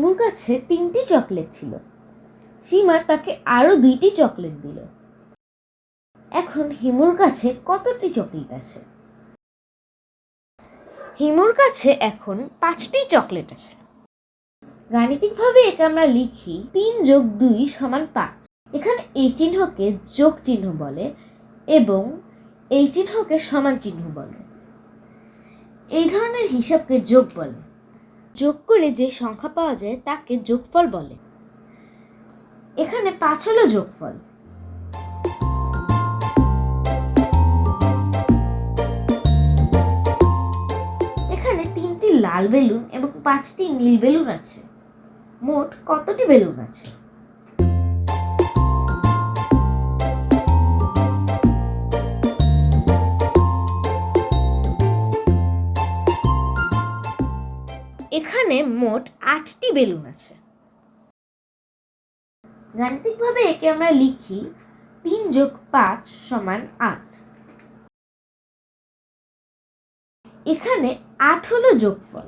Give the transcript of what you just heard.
কাছে তিনটি চকলেট ছিল। সীমা তাকে আরও দুইটি চকলেট দিল। এখন হিমুর কাছে কতটি চকলেট আছে? হিমুর কাছে এখন পাঁচটি চকলেট আছে। গাণিতিকভাবে একে আমরা লিখি তিন যোগ দুই সমান পাঁচ। এখানে এই চিহ্নকে যোগ চিহ্ন বলে এবং এই চিহ্নকে সমান চিহ্ন বলে। এই ধরনের হিসাবকে যোগ বলে। যোগ করে যে সংখ্যা পাওয়া যায় তাকে যোগফল বলে। এখানে পাঁচ হলো যোগফল। এখানে তিনটি লাল বেলুন এবং পাঁচটি নীল বেলুন আছে। মোট কতটি বেলুন আছে? এখানে মোট আটটি বেলুন আছে। গাণিতিকভাবে একে আমরা লিখি তিন যোগ পাঁচ সমান আট। এখানে আট হলো যোগফল।